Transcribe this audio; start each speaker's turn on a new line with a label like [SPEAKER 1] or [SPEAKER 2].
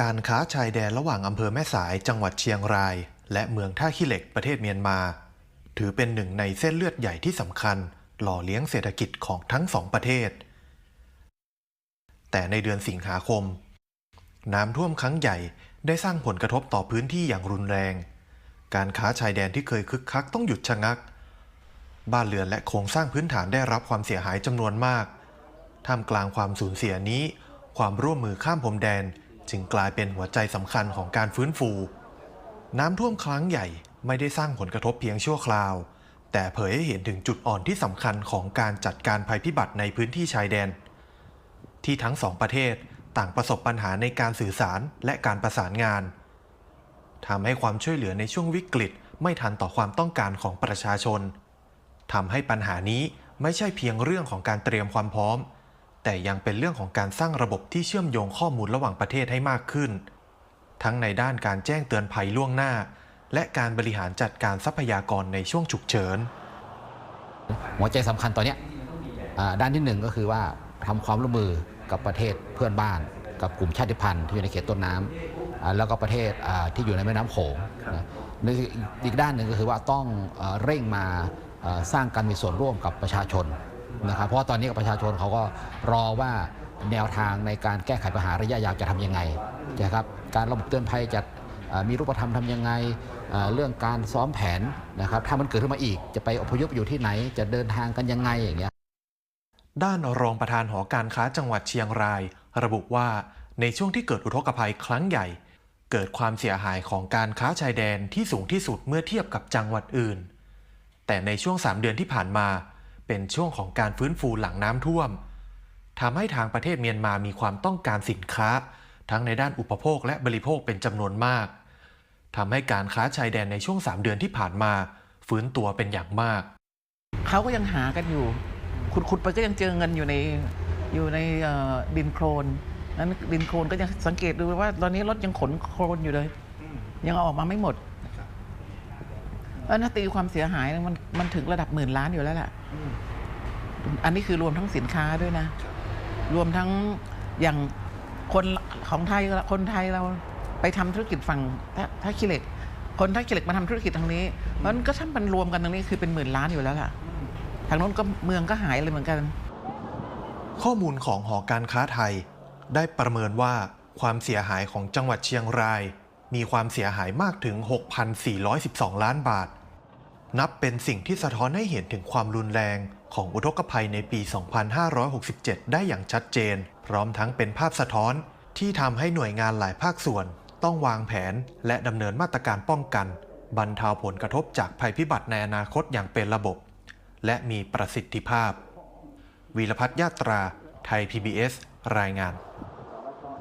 [SPEAKER 1] การค้าชายแดนระหว่างอำเภอแม่สายจังหวัดเชียงราย และเมืองท่าขี้เหล็กประเทศเมียนมา ถือเป็นหนึ่งในเส้นเลือดใหญ่ที่สำคัญ หล่อเลี้ยงเศรษฐกิจของทั้งสองประเทศ แต่ในเดือนสิงหาคม น้ำท่วมครั้งใหญ่ได้สร้างผลกระทบต่อพื้นที่อย่างรุนแรง การค้าชายแดนที่เคยคึกคักต้องหยุดชะงัก บ้านเรือนและโครงสร้างพื้นฐานได้รับความเสียหายจำนวนมาก ท่ามกลางความสูญเสียนี้ ความร่วมมือข้ามพรมแดน จึงกลายเป็นหัวใจสำคัญของการฟื้นฟู น้ำท่วมครั้งใหญ่ไม่ได้สร้างผลกระทบเพียงชั่วคราว แต่เผยให้เห็นถึงจุดอ่อนที่สำคัญของการจัดการภัยพิบัติในพื้นที่ชายแดน ที่ทั้งสองประเทศต่างประสบปัญหาในการสื่อสารและการประสานงานทำให้ความช่วยเหลือในช่วงวิกฤตไม่ทันต่อความต้องการของประชาชนทำให้ปัญหานี้ไม่ใช่เพียงเรื่องของการเตรียมความพร้อม แต่ยังเป็นเรื่องของการสร้างระบบที่เชื่อมโยงข้อมูลระหว่างประเทศให้มากขึ้น ทั้งในด้านการแจ้งเตือนภัยล่วงหน้า และการบริหารจัดการทรัพยากรในช่วงฉุกเฉิน
[SPEAKER 2] หัวใจสำคัญตอนเนี้ยอ่าด้านที่หนึ่งก็คือว่าทำความร่วมมือกับประเทศเพื่อนบ้าน กับกลุ่มชาติพันธุ์ที่อยู่ในเขตต้นน้ำอ่าแล้วก็ประเทศอ่าที่อยู่ในแม่น้ำโขงนะในอีกด้านหนึ่งก็คือว่าต้องเอ่อเร่งมาเอ่อสร้างการมีส่วนร่วมกับประชาชน นะครับเพราะว่าตอนนี้กับประชาชนเขาก็รอว่าแนวทางในการแก้ไขปัญหาระยะยาวจะทำยังไงนะครับการระบบเตือนภัยจะเอ่อมีรูปธรรมทำยังไงเอ่อเรื่องการซ้อมแผนนะครับถ้ามันเกิดขึ้นมาอีกจะไปอพยพอยู่ที่ไหนจะเดินทางกันยังไงอย่างเงี้ย
[SPEAKER 1] ด้านรองประธานหอการค้าจังหวัดเชียงราย ระบุว่าในช่วงที่เกิดอุทกภัยครั้งใหญ่ เกิดความเสียหายของการค้าชายแดนที่สูงที่สุดเมื่อเทียบกับจังหวัดอื่น แต่ในช่วง 3 เดือนที่ผ่านมา เป็นช่วงของการฟื้นฟูหลังน้ำท่วมทำให้ทางประเทศเมียนมามีความต้องการสินค้า ทั้งในด้านอุปโภคและบริโภคเป็นจำนวนมากทำให้การค้าชายแดนในช่วง 3 เดือนที่ผ่านมา ฟื้นตัวเป็นอย่างมาก
[SPEAKER 3] เขาก็ยังหากันอยู่ ขุดขุดไปก็ยังเจอเงินอยู่ในอยู่ในเอ่อดินโครนนั้นดินโครนก็ยังสังเกตดูว่า ตอนนี้รถยังขนโครนอยู่เลย ยังเอาออกมาไม่หมด แล้วนาตีความเสียหายมันมันถึงระดับหมื่นล้านอยู่แล้วแหละอันนี้คือรวมทั้งสินค้าด้วยนะ รวมทั้งอย่างคนของไทยคนไทยเราไปทำธุรกิจฝั่งท่าท่าขี้เหล็ก คนท่าขี้เหล็กมาทำธุรกิจทางนี้เพราะฉะนั้นก็ถ้ามันรวมกันตรงนี้คือเป็นหมื่นล้านอยู่แล้วล่ะ ทางโน้นก็เมืองก็หายเลยเหมือนกัน
[SPEAKER 1] ข้อมูลของหอการค้าไทย ได้ประเมินว่าความเสียหายของจังหวัดเชียงราย มีความเสียหายมากถึง 6,412 ล้านบาท นับเป็นสิ่งที่สะท้อนให้เห็นถึงความรุนแรงของอุทกภัยในปี 2567 ได้อย่างชัดเจน พร้อมทั้งเป็นภาพสะท้อนที่ทำให้หน่วยงานหลายภาคส่วน ต้องวางแผนและดำเนินมาตรการป้องกัน บรรเทาผลกระทบจากภัยพิบัติในอนาคตอย่างเป็นระบบ และมีประสิทธิภาพ วีรพัฒน์ยาตรา ไทย PBS รายงาน